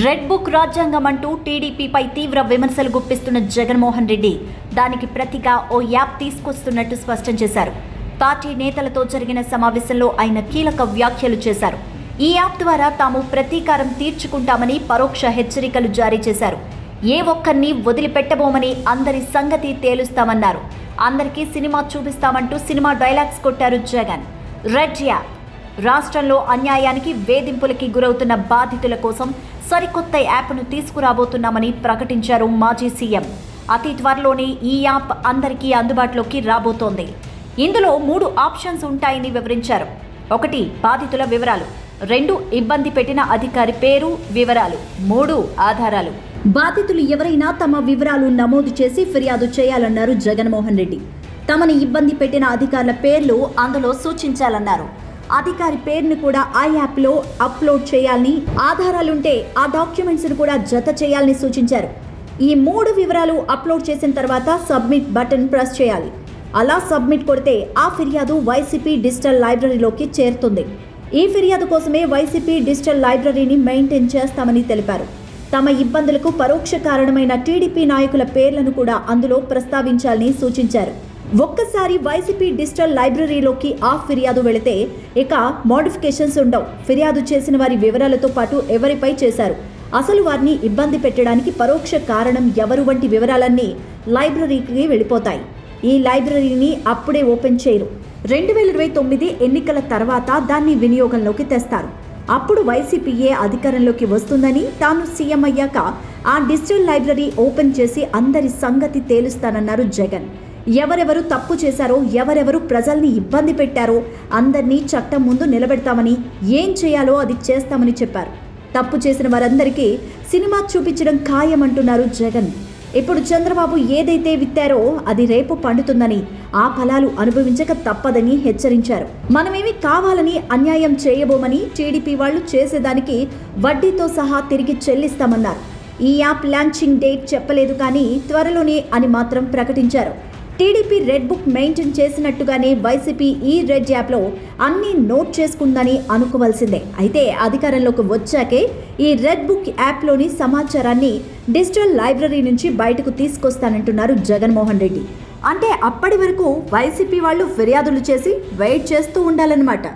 Red book రాజ్యాంగం అంటూ టీడీపీపై తీవ్ర విమర్శలు గుప్పిస్తున్న జగన్మోహన్ రెడ్డి దానికి ప్రతిగా ఓ యాప్ తీసుకొస్తున్నట్టు స్పష్టం చేశారు. పార్టీ నేతలతో జరిగిన సమావేశంలో ఆయన కీలక వ్యాఖ్యలు చేశారు. ఈ యాప్ ద్వారా తాము ప్రతీకారం తీర్చుకుంటామని పరోక్ష హెచ్చరికలు జారీ చేశారు. ఏ ఒక్కరిని వదిలిపెట్టబోమని అందరి సంగతి తేలుస్తామన్నారు. అందరికీ సినిమా చూపిస్తామంటూ సినిమా డైలాగ్స్ కొట్టారు జగన్. Red app. రాష్ట్రంలో అన్యాయానికి వేధింపులకి గురవుతున్న బాధితుల కోసం సరికొత్త యాప్ను తీసుకురాబోతున్నామని ప్రకటించారు మాజీ సీఎం. అతి త్వరలోనే ఈ యాప్ అందరికీ అందుబాటులోకి రాబోతోంది. ఇందులో మూడు ఆప్షన్స్ ఉంటాయని వివరించారు. ఒకటి బాధితుల వివరాలు. రెండు ఇబ్బంది పెట్టిన అధికారి పేరు వివరాలు. మూడు ఆధారాలు. బాధితులు ఎవరైనా తమ వివరాలు నమోదు చేసి ఫిర్యాదు చేయాలన్నారు జగన్మోహన్ రెడ్డి. తమని ఇబ్బంది పెట్టిన అధికారుల పేర్లు అందులో సూచించాలన్నారు. అధికారి పేరును కూడా ఆ యాప్లో అప్లోడ్ చేయాలని ఆధారాలుంటే ఆ డాక్యుమెంట్స్ను కూడా జత చేయాలని సూచించారు. ఈ మూడు వివరాలు అప్లోడ్ చేసిన తర్వాత సబ్మిట్ బటన్ ప్రెస్ చేయాలి. అలా సబ్మిట్ కొడితే ఆ ఫిర్యాదు వైసీపీ డిజిటల్ లైబ్రరీలోకి చేరుతుంది. ఈ ఫిర్యాదు కోసమే వైసీపీ డిజిటల్ లైబ్రరీని మెయింటైన్ చేస్తామని తెలిపారు. తమ ఇబ్బందులకు పరోక్ష కారణమైన టీడీపీ నాయకుల పేర్లను కూడా అందులో ప్రస్తావించాలని సూచించారు. ఒక్కసారి వైసీపీ డిజిటల్ లైబ్రరీలోకి ఆ ఫిర్యాదు వెళితే ఇక మోడిఫికేషన్స్ ఉండవు. ఫిర్యాదు చేసిన వారి వివరాలతో పాటు ఎవరిపై చేశారు? అసలు వారిని ఇబ్బంది పెట్టడానికి పరోక్ష కారణం ఎవరు వంటి వివరాలన్నీ లైబ్రరీకి వెళ్ళిపోతాయి. ఈ లైబ్రరీని అప్పుడే ఓపెన్ చేయరు. రెండు వేల ఇరవై తొమ్మిది ఎన్నికల తర్వాత దాన్ని వినియోగంలోకి తెస్తారు. అప్పుడు వైసీపీఏ అధికారంలోకి వస్తుందని తాను సీఎం అయ్యాక ఆ డిజిటల్ లైబ్రరీ ఓపెన్ చేసి అందరి సంగతి తేలుస్తానన్నారు జగన్. ఎవరెవరు తప్పు చేశారో ఎవరెవరు ప్రజల్ని ఇబ్బంది పెట్టారో అందరినీ చట్టం ముందు నిలబెడతామని ఏం చేయాలో అది చేస్తామని చెప్పారు. తప్పు చేసిన వారందరికీ సినిమా చూపించడం ఖాయమంటున్నారు జగన్. ఇప్పుడు చంద్రబాబు ఏదైతే విత్తారో అది రేపు పండుతుందని ఆ ఫలాలు అనుభవించక తప్పదని హెచ్చరించారు. మనమేమి కావాలని అన్యాయం చేయబోమని టీడీపీ వాళ్ళు చేసేదానికి వడ్డీతో సహా తిరిగి చెల్లిస్తామన్నారు. ఈ యాప్ లాంచింగ్ డేట్ చెప్పలేదు కానీ త్వరలోనే అని మాత్రం ప్రకటించారు. టీడీపీ రెడ్ బుక్ మెయింటైన్ చేసినట్టుగానే వైసీపీ ఈ రెడ్ యాప్లో అన్నీ నోట్ చేసుకుందని అనుకోవాల్సిందే. అయితే అధికారంలోకి వచ్చాకే ఈ రెడ్ బుక్ యాప్లోని సమాచారాన్ని డిజిటల్ లైబ్రరీ నుంచి బయటకు తీసుకొస్తానంటున్నారు జగన్మోహన్ రెడ్డి. అంటే అప్పటి వరకు వైసీపీ వాళ్ళు ఫిర్యాదులు చేసి వెయిట్ చేస్తూ ఉండాలన్నమాట.